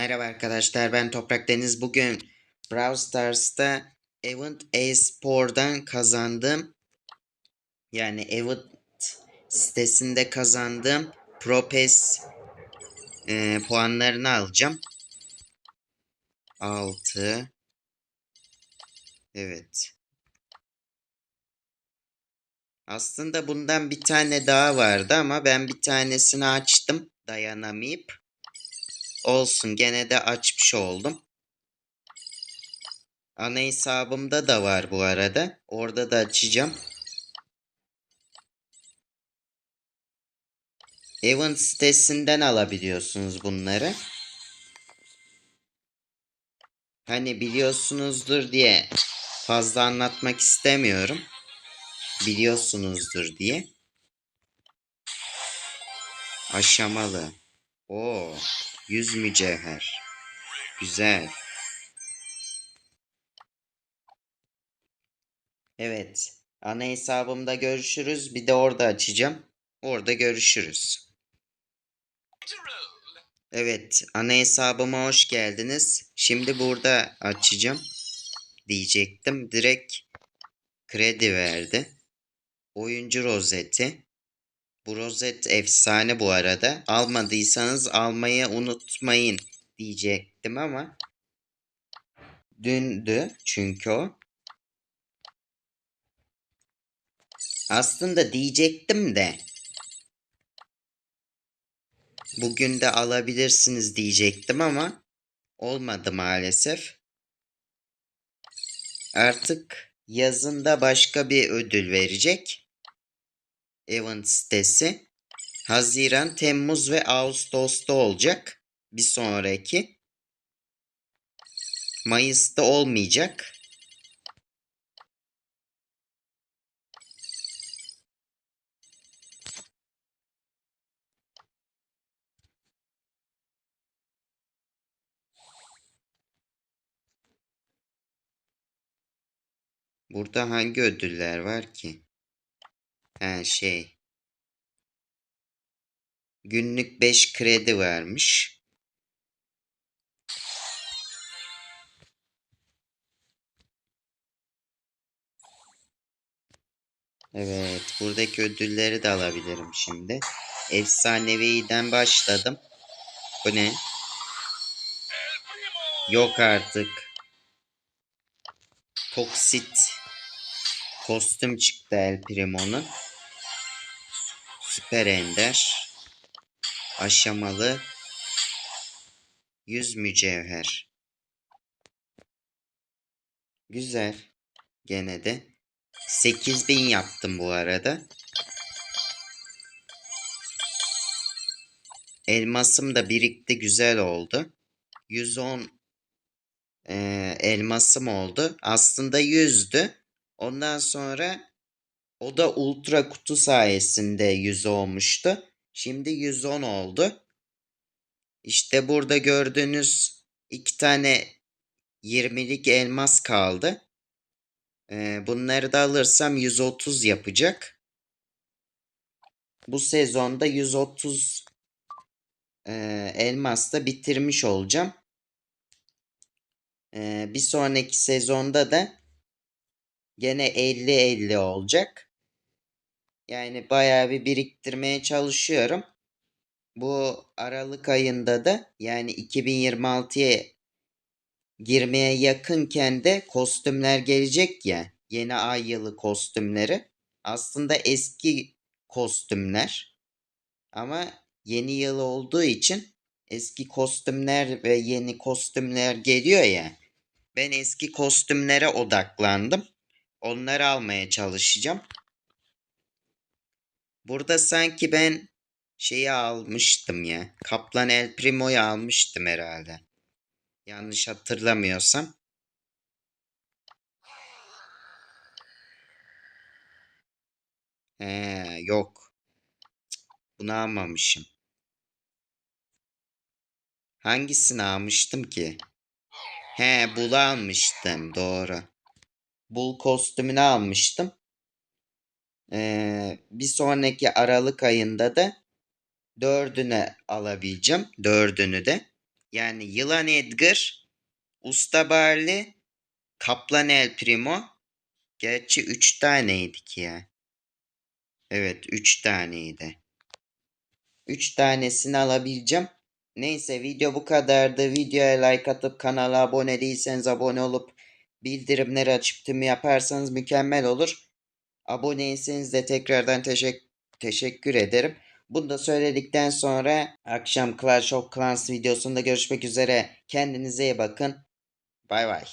Merhaba arkadaşlar ben Toprak Deniz. Bugün Brawl Stars'ta Event e-spor'dan kazandım. Yani Event sitesinde kazandığım Propes e, puanlarını alacağım. 6 Evet. Aslında bundan bir tane daha vardı ama ben bir tanesini açtım dayanamayıp. Olsun gene de açmış oldum. Ana hesabımda da var bu arada. Orada da açacağım. Event sitesinden alabiliyorsunuz bunları. Hani biliyorsunuzdur diye fazla anlatmak istemiyorum. Biliyorsunuzdur diye. Aşamalı. Oo. 100 mücevher. Güzel. Evet. Ana hesabımda görüşürüz. Bir de orada açacağım. Orada görüşürüz. Evet. Ana hesabıma hoş geldiniz. Şimdi burada açacağım. Diyecektim. Direkt kredi verdi. Oyuncu rozeti. Bu rozet efsane bu arada. Almadıysanız almayı unutmayın diyecektim ama dündü çünkü o. Aslında diyecektim de bugün de alabilirsiniz diyecektim ama olmadı maalesef. Artık yazında başka bir ödül verecek. Event sitesi. Haziran, Temmuz ve Ağustos'ta olacak. Bir sonraki. Mayıs'ta olmayacak. Burada hangi ödüller var ki? Ha şey. Günlük 5 kredi vermiş. Evet, buradaki ödülleri de alabilirim şimdi. Efsanevi'den başladım. Bu ne? Yok artık. Toksit kostüm çıktı El Primo'nun. Süper Ender. Aşamalı. 100 mücevher. Güzel. Gene de. 8000 yaptım bu arada. Elmasım da birikti güzel oldu. 110 e, elmasım oldu. Aslında 100'dü. Ondan sonra o da ultra kutu sayesinde 100 olmuştu. Şimdi 110 oldu. İşte burada gördüğünüz iki tane 20'lik elmas kaldı. Ee, bunları da alırsam 130 yapacak. Bu sezonda 130 e, elmas da bitirmiş olacağım. Ee, bir sonraki sezonda da gene 50-50 olacak. Yani bayağı bir biriktirmeye çalışıyorum. Bu Aralık ayında da yani 2026'ya girmeye yakınken de kostümler gelecek ya. Yeni ay yılı kostümleri. Aslında eski kostümler. Ama yeni yıl olduğu için eski kostümler ve yeni kostümler geliyor ya. Ben eski kostümlere odaklandım. Onları almaya çalışacağım. Burada sanki ben şeyi almıştım ya. Kaplan El Primo'yu almıştım herhalde. Yanlış hatırlamıyorsam. He, yok. Bunu almamışım. Hangisini almıştım ki? He, Bull'u almıştım. Doğru. Bull kostümünü almıştım. Ee, bir sonraki Aralık ayında da dördünü alabileceğim. Dördünü de. Yani Yılan Edgar, Usta Barley, Kaplan El Primo. Gerçi 3 taneydi ki ya. Evet 3 taneydi. 3 tanesini alabileceğim. Neyse video bu kadardı. Videoya like atıp kanala abone değilseniz abone olup bildirimleri açıp tüm yaparsanız mükemmel olur. Aboneyseniz de tekrardan teşek teşekkür ederim. Bunu da söyledikten sonra akşam Clash of Clans videosunda görüşmek üzere. Kendinize iyi bakın. Bay bay.